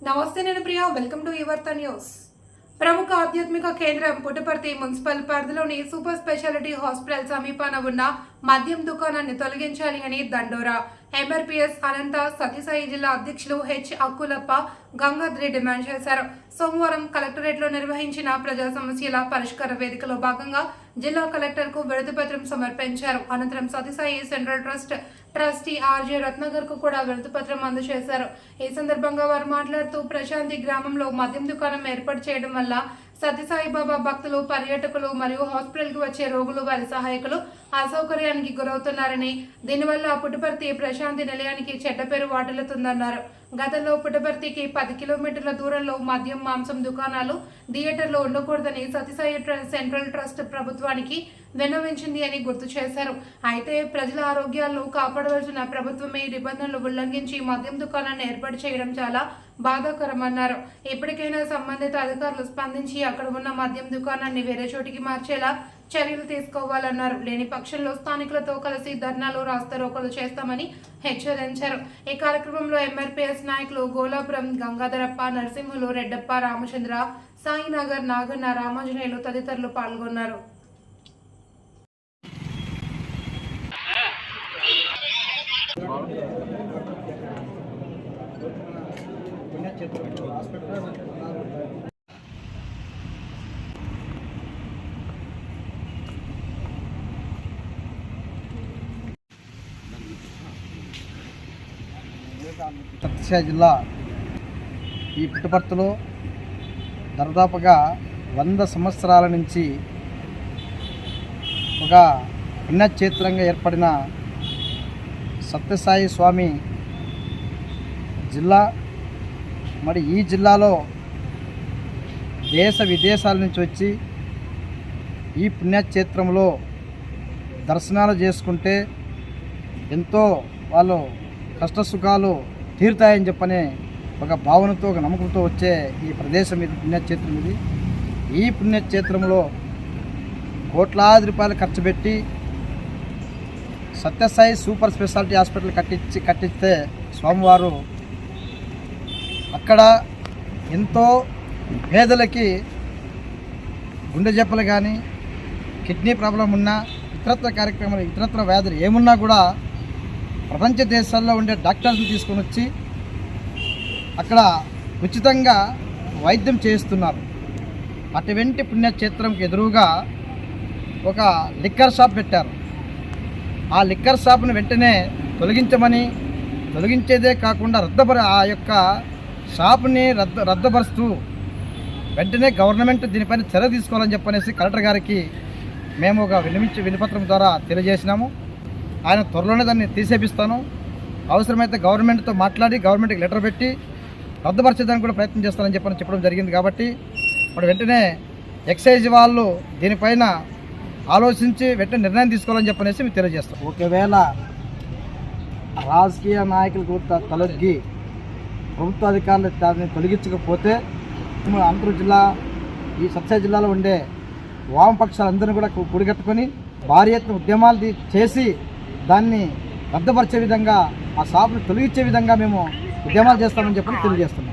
నమస్తే నేను Priya welcome to Yuvartha news ప్రముఖ ఆధ్యాత్మిక కేంద్రం పుట్టపర్తి మున్సిపల్ పరిధిలోని సూపర్ స్పెషాలిటీ హాస్పిటల్ సమీపాన ఉన్న మద్యం దుకాణాన్ని తొలగించాలి అని దండోరా. ఎంఆర్పీఎస్ అనంత సతీసాయి జిల్లా అధ్యక్షులు హెచ్ అక్కులప్ప గంగాధరి డిమాండ్ చేశారు. సోమవారం కలెక్టరేట్లో నిర్వహించిన ప్రజా సమస్యల పరిష్కార వేదికలో భాగంగా జిల్లా కలెక్టర్కు విడతిపత్రం సమర్పించారు. అనంతరం Sathya Sai central trust trustee RJ రత్నగర్కు కూడా విడతిపత్రం అందజేశారు. ఈ సందర్భంగా వారు మాట్లాడుతూ ప్రశాంతి గ్రామంలో మద్యం దుకాణం ఏర్పాటు చేయడం వల్ల సత్యసాయిబాబా భక్తులు పర్యాటకులు మరియు హాస్పిటల్కి వచ్చే రోగులు వారి సహాయకులు అసౌకర్యానికి గురవుతున్నారని దీనివల్ల పుట్టపర్తి ప్రశాంతి నిలయానికి చెడ్డ పేరు వాటిల్లుతుందన్నారు. గతంలో పుట్టపర్తికి పది కిలోమీటర్ల దూరంలో మద్యం మాంసం దుకాణాలు థియేటర్లు ఉండకూడదని సత్యసాయి సెంట్రల్ ట్రస్ట్ ప్రభుత్వానికి విన్నవించింది అని గుర్తు చేశారు. అయితే ప్రజల ఆరోగ్యాలను కాపాడవలసిన ప్రభుత్వమే నిబంధనలు ఉల్లంఘించి మద్యం దుకాణాన్ని ఏర్పాటు చేయడం చాలా బాధాకరమన్నారు. ఇప్పటికైనా సంబంధిత అధికారులు స్పందించి అక్కడ ఉన్న మద్యం దుకాణాన్ని వేరే చోటికి మార్చేలా చర్యలు తీసుకోవాలన్నారు. లేని పక్షంలో స్థానికులతో కలిసి ధర్నాలు రాస్తారోకలు చేస్తామని హెచ్చరించారు. ఈ కార్యక్రమంలో ఎంఆర్పీఎస్ నాయకులు గోలాపురం గంగాధరప్ప నరసింహులు రెడ్డప్ప రామచంద్ర సాయినగర్ నాగన్న రామాంజనేయులు తదితరులు పాల్గొన్నారు. సత్యసాయి జిల్లా ఈ పుట్టపర్తిలో దాదాపుగా వంద సంవత్సరాల నుంచి ఒక పుణ్యక్షేత్రంగా ఏర్పడిన సత్యసాయి స్వామి జిల్లా. మరి ఈ జిల్లాలో దేశ విదేశాల నుంచి వచ్చి ఈ పుణ్యక్షేత్రంలో దర్శనాలు చేసుకుంటే ఎంతో వాళ్ళు కష్టసుఖాలు తీరుతాయని చెప్పనే ఒక భావనతో ఒక నమ్మకంతో వచ్చే ఈ ప్రదేశం ఇది పుణ్యక్షేత్రం ఇది. ఈ పుణ్యక్షేత్రంలో కోట్లాది రూపాయలు ఖర్చు పెట్టి సత్యసాయి సూపర్ స్పెషాలిటీ హాస్పిటల్ కట్టించి కట్టిస్తే స్వామివారు అక్కడ ఎంతో పేదలకి గుండె జబ్బలు కానీ కిడ్నీ ప్రాబ్లం ఉన్నా ఇతరత్ర కార్యక్రమాలు ఇతరత్ర వ్యాధులు ఏమున్నా కూడా ప్రపంచ దేశాల్లో ఉండే డాక్టర్స్ని తీసుకొని వచ్చి అక్కడ ఉచితంగా వైద్యం చేయిస్తున్నారు. అటువంటి పుణ్యక్షేత్రంకి ఎదురుగా ఒక లిక్కర్ షాప్ పెట్టారు. ఆ లిక్కర్ షాప్ను వెంటనే తొలగించమని తొలగించేదే కాకుండా రద్దపర ఆ యొక్క షాప్ని రద్దు రద్దపరుస్తూ వెంటనే గవర్నమెంట్ దీనిపైన చర్య తీసుకోవాలని చెప్పనేసి కలెక్టర్ గారికి మేము ఒక వినిపించి వినిపత్రం ద్వారా తెలియజేసినాము. ఆయన త్వరలోనే దాన్ని తీసేపిస్తాను. అవసరమైతే గవర్నమెంట్తో మాట్లాడి గవర్నమెంట్కి లెటర్ పెట్టి రద్దుపరిచేదానికి కూడా ప్రయత్నం చేస్తానని చెప్పని చెప్పడం జరిగింది కాబట్టి ఇప్పుడు వెంటనే ఎక్సైజ్ వాళ్ళు దీనిపైన ఆలోచించి వెంటనే నిర్ణయం తీసుకోవాలని చెప్పనేసి మేము తెలియజేస్తాం. ఒకవేళ రాజకీయ నాయకుల త- తలొగ్గి ప్రభుత్వ అధికారులు దాన్ని తొలగించకపోతే మేము అనంతపురం జిల్లా ఈ సత్య జిల్లాలో ఉండే వామపక్షాలందరినీ కూడా కు- కూడిగట్టుకొని భారీ ఎత్తున ఉద్యమాలు చేసి దాన్ని రద్దుపరిచే విధంగా ఆ షాపును తొలగించే విధంగా మేము ఉద్యమాలు చేస్తామని చెప్పి తెలియజేస్తున్నాం.